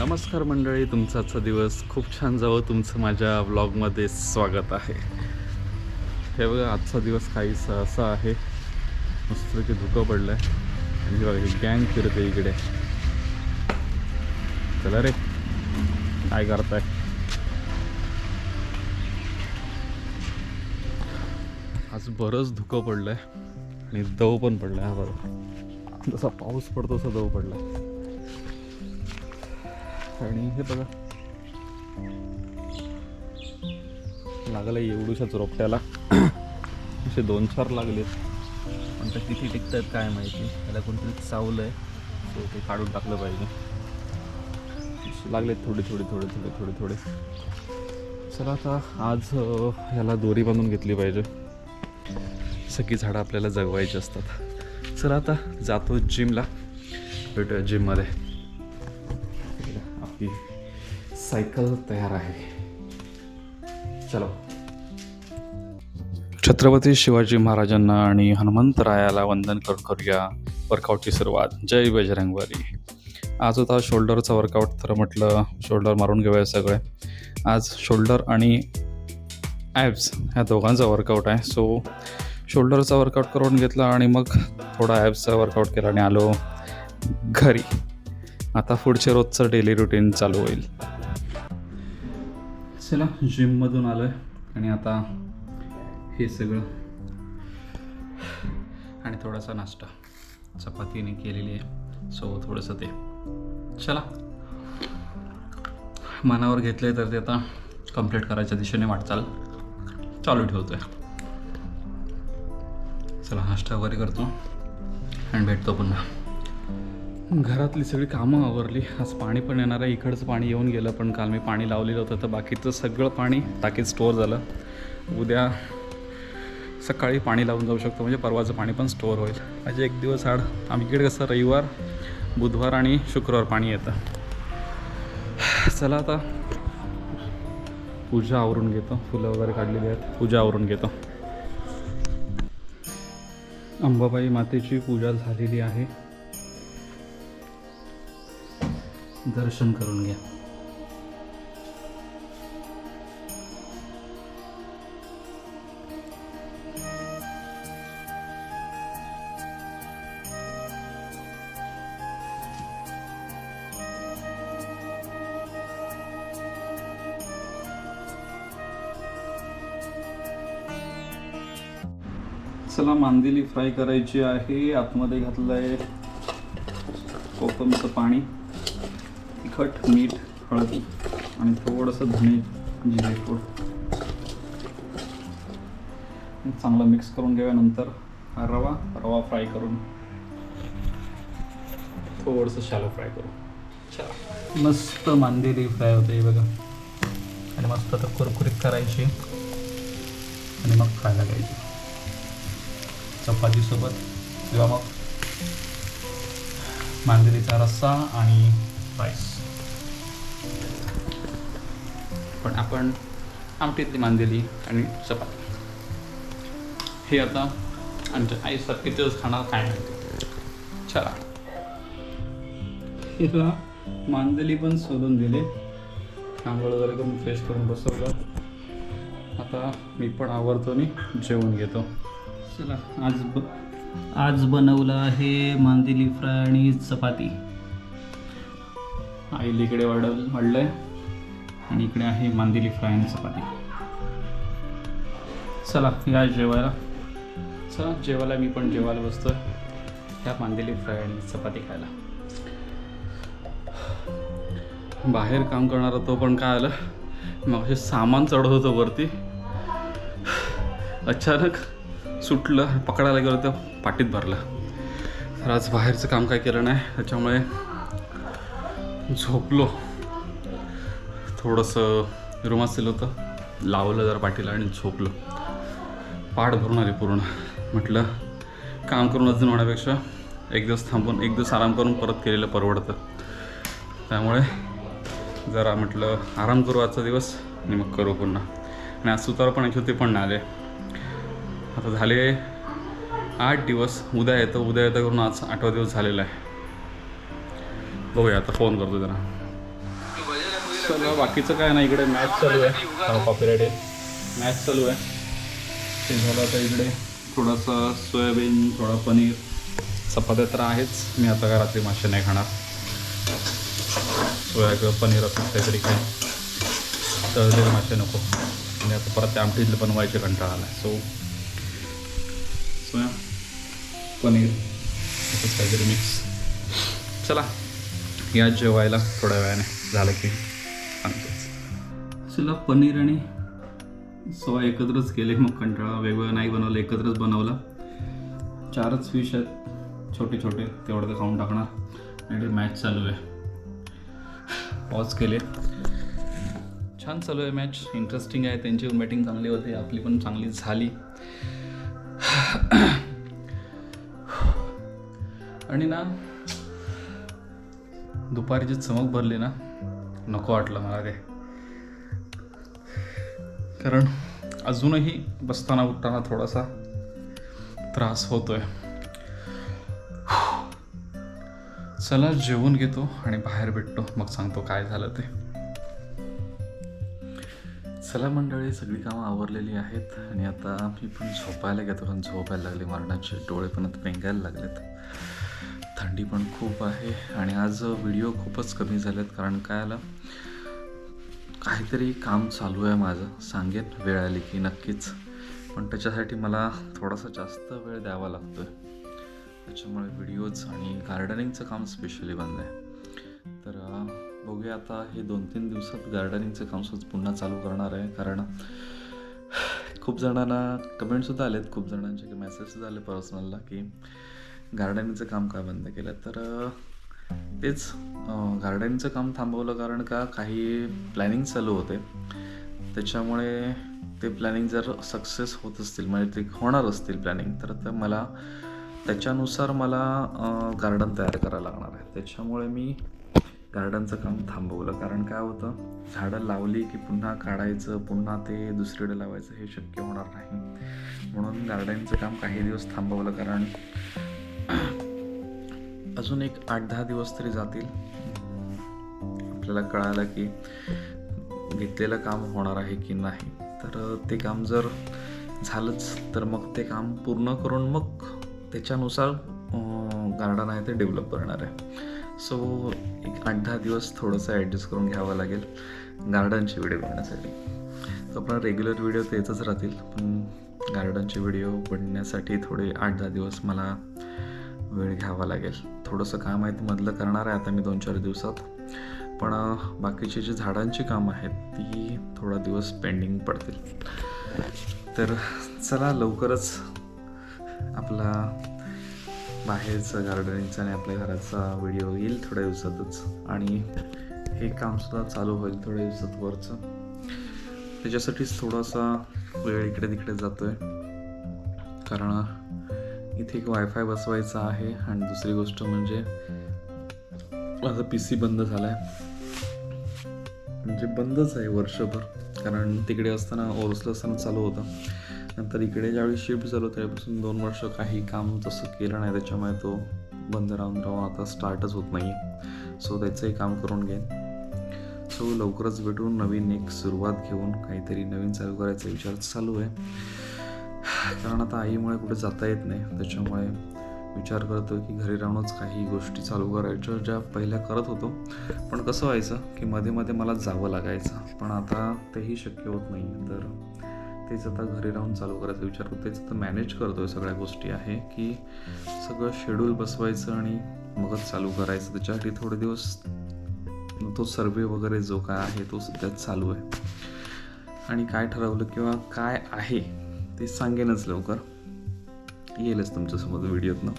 नमस्कार मंडळी तुमचा आजचा दिवस खूप छान जावं. तुमचं माझ्या व्लॉगमध्ये स्वागत आहे. हे बघा आजचा दिवस काहीसा असा आहे. मस्तपैकी धुकं पडलं आहे आणि हे बघा ही गँग फिरते इकडे. चला रे काय करताय? आज बरंच धुकं पडलं आहे आणि दव पण पडलं आहे हा बघा. जसा पाऊस पडतो तसा दव पडला आहे आणि हे बघा. लागलं एवढूशाच रोपट्याला. असे दोन चार लागले पण ते किती टिकत आहेत काय माहिती. त्याला कोणतरी चावलं आहे सो ते काढून टाकलं पाहिजे. लागले थोडे थोडे थोडे थोडे थोडे थोडे. चला आता आज ह्याला दोरी बांधून घेतली पाहिजे. सगळी झाडं आपल्याला जगवायची असतात. चला आता जातो जिमला भेटूया जिममध्ये आपली सायकल तयार आहे. चलो. छत्रपती शिवाजी महाराजांना आणि हनुमंतरायाला वंदन करून करूया वर्कआउटची सुरुवात. जय बजरंगबली. आज होता शोल्डरचा वर्कआउट तर म्हटलं शोल्डर मारून घेऊया सगळे. आज शोल्डर आणि ॲब्स ह्या दोघांचा वर्कआउट आहे. सो शोल्डरचा वर्कआउट करून घेतला आणि मग थोडा ॲब्सचा वर्कआउट केला आणि आलो घरी. आता पुढचे रोजचं डेली रुटीन चालू होईल. चला जिममधून आलो आहे आणि आता हे सगळं. आणि थोडासा नाश्ता. चपातीने केलेली आहे. सो थोडंसं ते. चला. मनावर घेतलं तर ते आता कंप्लीट करायच्या दिशेने वाटचाल. चालू ठेवतो आहे चला नाश्ता वगैरे करतो. आणि भेटतो पुन्हा. घरातली सगळी कामं आवरली. आज पाणी पण येणार आहे. इकडचं पाणी येऊन गेलं पण काल मी पाणी लावलेलं होतं. तर बाकीचं सगळं पाणी टाकीत स्टोअर झालं. उद्या सकाळी पाणी लावून जाऊ शकतो. म्हणजे परवाचं पाणी पण स्टोअर होईल. म्हणजे एक दिवस आड आम्ही इकडे कसं रविवार बुधवार आणि शुक्रवार पाणी येतं. चला आता पूजा आवरून घेतो. फुलं वगैरे काढलेली आहेत. पूजा आवरून घेतो. अंबाबाई मातेची पूजा झालेली आहे. दर्शन करून घ्या. चला मांदेली फ्राय करायची आहे. आतमध्ये घातलं आहे कोकमचं पाणी. तिखट मीठ हळद आणि थोडंसं धणे जिरे पूड चांगलं मिक्स करून घेऊयानंतर हा रवा रवा फ्राय करून. थोडंसं शालो फ्राय करू चला. मस्त मांदेली फ्राय होते बघा. आणि मस्त तर कुरकुरीत करायची. आणि मग खायला घ्यायची चपातीसोबत किंवा मग मांदेलीचा रस्सा आणि राईस पण आपण आमटीतली मांदेली आणि चपाती. हे आता आमच्या आईसारखे दिवस खाणार काय माहिती? चला. हिला मांदेली पण सोडून दिले. आंघोळ वगैरे करून फ्रेश करून बसवलं. आता मी पण आवडतो आणि जेवण घेतो. चला आज ब आज बनवलं आहे मांदेली फ्राय आणि चपाती. आईला इकडे वाढल वाढलंय आणि इकडे आहे मांदेली फ्राय आणि चपाती. चला या जेवायला. चला जेवायला मी पण जेवायला बसतोय. त्या मांदेली फ्राय आणि चपाती खायला. बाहेर काम करणारा तो पण काय आलं? मग असे सामान चढत होतं वरती. अचानक सुटलं पकडायला गेलं तर पाठीत भरलं. तर आज बाहेरचं काम काय केलं नाही त्याच्यामुळे झोपलो. थोडंसं रूम असेल होतं. लावलं जरा पाठीला आणि झोपलो. पाठ भरून आली पूर्ण. म्हटलं काम करून अजून होण्यापेक्षा एक दिवस थांबून एक दिवस आराम करून परत केलेलं परवडतं. त्यामुळे जरा म्हटलं आराम करू आजचा दिवस आणि मग करू पुन्हा. आणि आज सुतार पण यायचे ते पण आले. आता झाले आठ दिवस. उद्या येतं उद्या येतं करून आज आठवा दिवस झालेला आहे. बघूया आता फोन करतो जरा चला बाकीचं काय नाही इकडे मॅच चालू आहे. कॉपीराईट आहे मॅच चालू आहे. ते झालं आता इकडे थोडंसं सोयाबीन थोडा पनीर चपात्या तर आहेच. मी आता काय रात्री मासे नाही खाणार. सोया किंवा पनीर असं काहीतरी काय तळलेले मासे नको. आणि आता परत त्या आमटीतले बनवायचे कंटाळा आला सो सोया पनीर असंच काहीतरी मिक्स चला. या जेवायला थोड्या वेळाने झालं की सांगतोच चला पनीर आणि सोया एकत्रच केले मग कंटाळा वेगवेगळं नाही बनवलं एकत्रच बनवलं. चारच फिश आहेत छोटे छोटे तेवढं ते खाऊन टाकणार. आणि मॅच चालू आहे. पॉज केले. छान चालू आहे मॅच इंटरेस्टिंग आहे त्यांची पण बॅटिंग चांगली होती आपली पण चांगली झाली. आणि ना दुपारी जे चमक भरली ना नको वाटलं मला ते. कारण अजूनही बसताना उठताना थोडासा त्रास होतोय. चला जेवून घेतो आणि बाहेर भेटतो. मग सांगतो काय झालं ते. चला मंडळी सगळी कामं आवरलेली आहेत आणि आता मी पण झोपायला घेतो कारण झोपायला लागले मरणाचे डोळे पण आता पेंगायला लागलेत. थंडी पण खूप आहे आणि आज व्हिडिओ खूपच कमी झालेत कारण काय आलं? काहीतरी काम चालू आहे माझं. सांगेन वेळ आली की नक्कीच. पण त्याच्यासाठी मला थोडासा जास्त वेळ द्यावा लागतो आहे त्याच्यामुळे व्हिडिओज आणि गार्डनिंगचं काम स्पेशली बंद आहे. तर बघूया आता हे दोन तीन दिवसात गार्डनिंगचं काम सुद्धा पुन्हा चालू करणार आहे. कारण खूप जणांना कमेंटसुद्धा आलेत. खूप जणांचे की मेसेजसुद्धा आले पर्सनलला की गार्डनिंगचं काम का बंद केलं? तर तेच गार्डनिंगचं काम थांबवलं कारण का काही प्लॅनिंग चालू होते. त्याच्यामुळे ते प्लॅनिंग जर सक्सेस होत असतील म्हणजे ते होणार असतील प्लॅनिंग तर ते मला त्याच्यानुसार मला गार्डन तयार करायला लागणार आहे. त्याच्यामुळे मी गार्डनचं काम थांबवलं. कारण काय होतं झाडं लावली की पुन्हा काढायचं पुन्हा ते दुसरीकडे लावायचं हे शक्य होणार नाही. म्हणून गार्डनिंगचं काम काही दिवस थांबवलं कारण अजून एक आठ दहा दिवस तरी जातील. आपल्याला कळालं की घेतलेलं काम होणार आहे की नाही. तर ते काम जर झालंच तर मग ते काम पूर्ण करून मग त्याच्यानुसार गार्डन आहे ते डेव्हलप करणार आहे. सो एक आठ दहा दिवस थोडंसं ॲडजस्ट करून घ्यावं लागेल गार्डनचे व्हिडिओ बनण्यासाठी तर आपला रेग्युलर व्हिडिओ तर येतच राहतील पण गार्डनचे व्हिडिओ बनण्यासाठी थोडे आठ दहा दिवस मला वेळ घ्यावा लागेल. थोडंसं काम आहे ते मधलं करणार आहे आता मी दोन चार दिवसात. पण बाकीचे बाकीची जी झाडांची कामं आहेत ती थोडा दिवस पेंडिंग पडतील. तर चला लवकरच आपला बाहेरचं गार्डनिंगचा आणि आपल्या घराचा व्हिडिओ येईल थोड्या दिवसातच. आणि हे कामसुद्धा चालू होईल थोड्या दिवसात वरचं. त्याच्यासाठीच थोडासा वेळ इकडे तिकडे जातो आहे कारण इथे एक वायफाय बसवायचा आहे. आणि दुसरी गोष्ट म्हणजे माझा पी सी बंद झाला आहे म्हणजे बंदच आहे वर्षभर. कारण तिकडे असताना ओरसला असताना चालू होतं. नंतर इकडे ज्यावेळी शिफ्ट झालो त्यापासून दोन वर्ष काही काम तसं केलं नाही. त्याच्यामुळे तो बंद राहून राहून आता स्टार्टच होत नाही सो त्याचंही काम करून घेईन. सो लवकरच भेटून नवीन एक सुरुवात घेऊन. काहीतरी नवीन चालू करायचा विचार चालू आहे. कारण आता आईमुळे कुठे जाता येत नाही. त्याच्यामुळे विचार करतो की घरी राहूनच काही गोष्टी चालू करायच्या ज्या पहिल्या करत होतो. पण कसं व्हायचं की मध्ये मध्ये मला जावं लागायचं. पण आता तेही शक्य होत नाही. तर तेच आता घरी राहून चालू करायचा विचार करतो तेच आता मॅनेज करतोय सगळ्या गोष्टी आहे की सगळं शेड्यूल बसवायचं आणि मगच चालू करायचं. त्याच्यासाठी थोडे दिवस तो सर्वे वगैरे जो काय आहे तो सध्या चालू आहे. आणि काय ठरवलं किंवा काय आहे? ते सांगेनच लवकर. येईलच तुमच्यासोबत व्हिडिओतनं.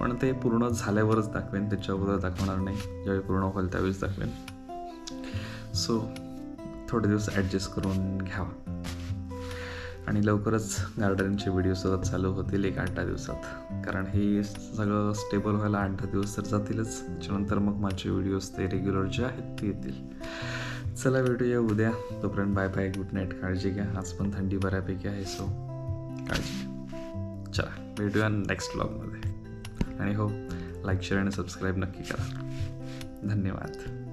पण ते पूर्ण झाल्यावरच दाखवेन त्याच्या अगोदर दाखवणार नाही. ज्यावेळी पूर्ण होईल त्यावेळेस दाखवेन. सो थोडे दिवस ॲडजस्ट करून घ्यावा आणि लवकरच गार्डनचे व्हिडिओ सतत चालू होतील एक आठ दहा दिवसात. कारण हे सगळं स्टेबल व्हायला आठ दहा दिवस तर जातीलच. त्याच्यानंतर मग माझे व्हिडिओज ते रेग्युलर जे आहेत ते येतील. चला भेटूया उद्या. तोपर्यंत बाय बाय गुड नाईट काळजी घ्या. आज पण थंडी बऱ्यापैकी आहे सो काळजी. घ्या चला भेटूया नेक्स्ट ब्लॉगमध्ये आणि हो लाईक शेअर आणि सबस्क्राईब नक्की करा. धन्यवाद.